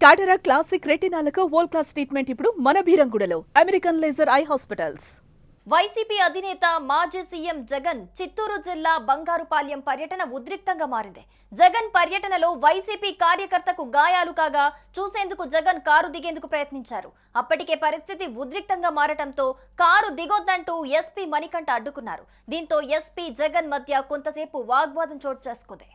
టాటరా classic రెటినాలకు world class treatment ఇప్పుడు మన బీరంగూడలో American laser eye hospitals YCP అధినేత మాజీ సీఎం జగన్ చిత్తూరు జిల్లా బంగారుపాలెం పర్యటన ఉద్రిక్తంగా మారింది జగన్ పర్యటనలో వైసీపీ కార్యకర్తకు గాయాలు కాగా చూసేందుకు జగన్ కారు దిగేందుకు ప్రయత్నించారు అప్పటికే పరిస్థితి ఉద్రిక్తంగా మారటంతో కారు దిగొద్దంటూ ఎస్పీ మణికంఠ అడ్డుకున్నారు దీంతో ఎస్పీ జగన్ మధ్య కొంతసేపు వాగ్వాదం చోటు చేసుకుంది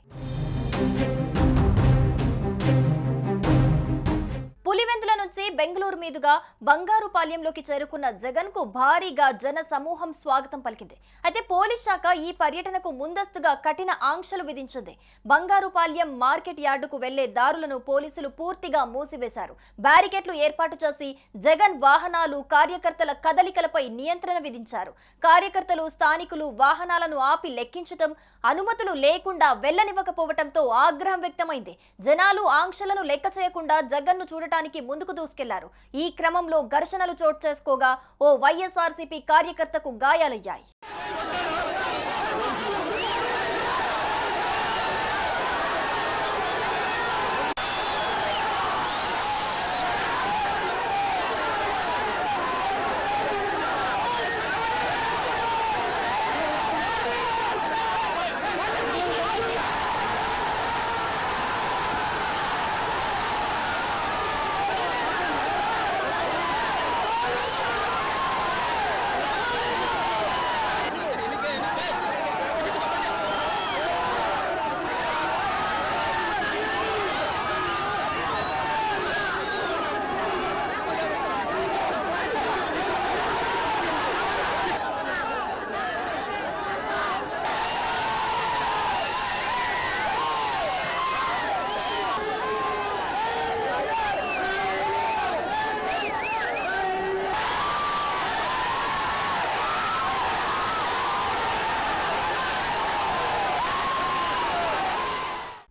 పులివెందుల నుంచి బెంగళూరు మీదుగా బంగారుపాలెంలోకి చేరుకున్న జగన్కు భారీగా జన సమూహం స్వాగతం పలికింది. అయితే పోలీస్ శాఖ ఈ పర్యటనకు ముందస్తుగా కఠిన ఆంక్షలు విధించింది. బంగారుపాలెం మార్కెట్ యార్డుకు వెళ్ళే దారులను పోలీసులు పూర్తిగా మూసివేశారు. బ్యారికేడ్లు ఏర్పాటు చేసి జగన్ వాహనాలు కార్యకర్తల కదలికలపై నియంత్రణ విధించారు. కార్యకర్తలు స్థానికులు వాహనాలను ఆపి లెక్కించటం అనుమతులు లేకుండా వెళ్ళనివ్వకపోవటంతో ఆగ్రహం వ్యక్తమైంది. జనాలు ఆంక్షలను లెక్క చేయకుండా జగన్ను చూడటానికి ముందుకు దూసుకెళ్ళారు. ఈ క్రమంలో ఘర్షణలు చోటు చేసుకోగా ఓ వైఎస్ఆర్సీపీ కార్యకర్తకు గాయాలయ్యాయి.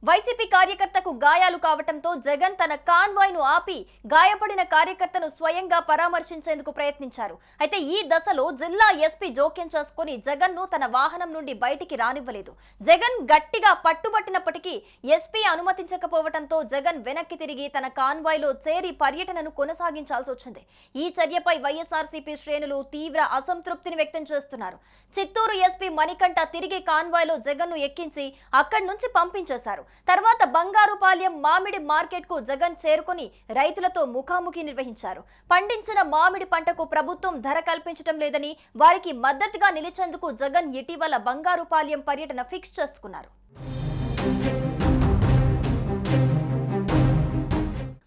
వైసీపీ కార్యకర్తకు గాయాలు కావటంతో జగన్ తన కాన్వాయ్ను ఆపి గాయపడిన కార్యకర్తను స్వయంగా పరామర్శించేందుకు ప్రయత్నించారు. అయితే ఈ దశలో జిల్లా ఎస్పీ జోక్యం చేసుకుని జగన్ను తన వాహనం నుండి బయటికి రానివ్వలేదు. జగన్ గట్టిగా పట్టుబట్టినప్పటికీ ఎస్పీ అనుమతించకపోవడంతో జగన్ వెనక్కి తిరిగి తన కాన్వాయ్లో చేరి పర్యటనను కొనసాగించాల్సి వచ్చింది. ఈ చర్యపై వైఎస్ఆర్సీపీ శ్రేణులు తీవ్ర అసంతృప్తిని వ్యక్తం చేస్తున్నారు. చిత్తూరు ఎస్పీ మణికంఠ తిరిగి కాన్వాయ్లో జగన్ను ఎక్కించి అక్కడి నుంచి పంపించేశారు. తర్వాత బంగారుపాలెం మామిడి మార్కెట్కు జగన్ చేరుకుని రైతులతో ముఖాముఖి నిర్వహించారు. పండించిన మామిడి పంటకు ప్రభుత్వం ధర కల్పించడం లేదని వారికి మద్దతుగా నిలిచేందుకు జగన్ ఇటీవల బంగారుపాలెం పర్యటన ఫిక్స్ చేసుకున్నారు.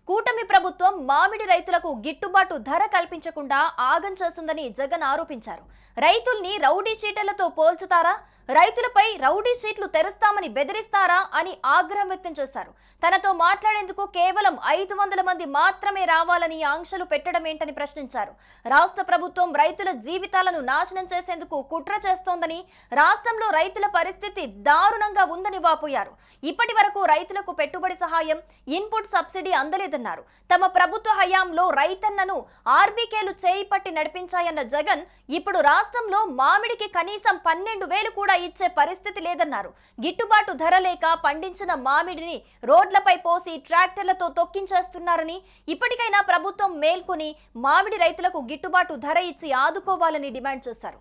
కూటమి ప్రభుత్వం మామిడి రైతులకు గిట్టుబాటు ధర కల్పించకుండా ఆగం చేసిందని జగన్ ఆరోపించారు. రైతుల్ని రౌడీ చీటలతో పోల్చుతారా? రైతులపై రౌడీ షీట్లు తెరుస్తామని బెదిరిస్తారా అని ఆగ్రహం వ్యక్తం చేశారు. తనతో మాట్లాడేందుకు కేవలం ఐదు వందల మంది మాత్రమే రావాలని ఆంక్షలు పెట్టడం ఏంటని ప్రశ్నించారు. రాష్ట్ర ప్రభుత్వం రైతుల జీవితాలను నాశనం చేసేందుకు కుట్ర చేస్తోందని రాష్ట్రంలో రైతుల పరిస్థితి దారుణంగా ఉందని వాపోయారు. ఇప్పటి వరకు రైతులకు పెట్టుబడి సహాయం ఇన్పుట్ సబ్సిడీ అందలేదన్నారు. తమ ప్రభుత్వ హయాంలో రైతన్నను ఆర్బీకేలు చేయి పట్టి నడిపించాయన్న జగన్ ఇప్పుడు రాష్ట్రంలో మామిడికి కనీసం పన్నెండు వేలు కూడా కూడా ఇచ్చే పరిస్థితి లేదన్నారు. గిట్టుబాటు ధర లేక పండించిన మామిడిని రోడ్లపై పోసి ట్రాక్టర్లతో తొక్కించేస్తున్నారని ఇప్పటికైనా ప్రభుత్వం మేల్కొని మామిడి రైతులకు గిట్టుబాటు ధర ఇచ్చి ఆదుకోవాలని డిమాండ్ చేశారు.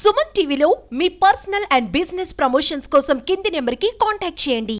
సుమన్ టీవీలో మీ పర్సనల్ అండ్ బిజినెస్ ప్రమోషన్స్ కోసం కింది నెంబర్కి కాంటాక్ట్ చేయండి.